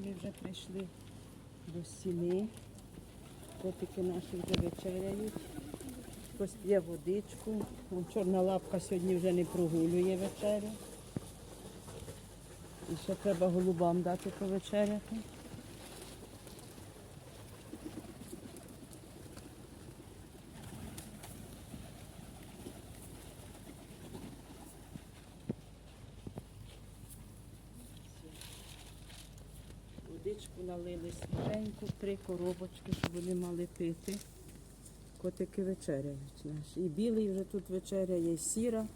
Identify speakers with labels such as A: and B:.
A: ми вже прийшли до стіни. Котики наші вже вечеряють. Хтось п'є водичку. Вон чорна лапка сьогодні вже не прогулює вечерю. І ще треба голубам дати повечеряти. Водичку налили свіженьку, три коробочки, щоб вони мали пити. Котики вечеряють наші. І білий вже тут вечеряє, і сіра.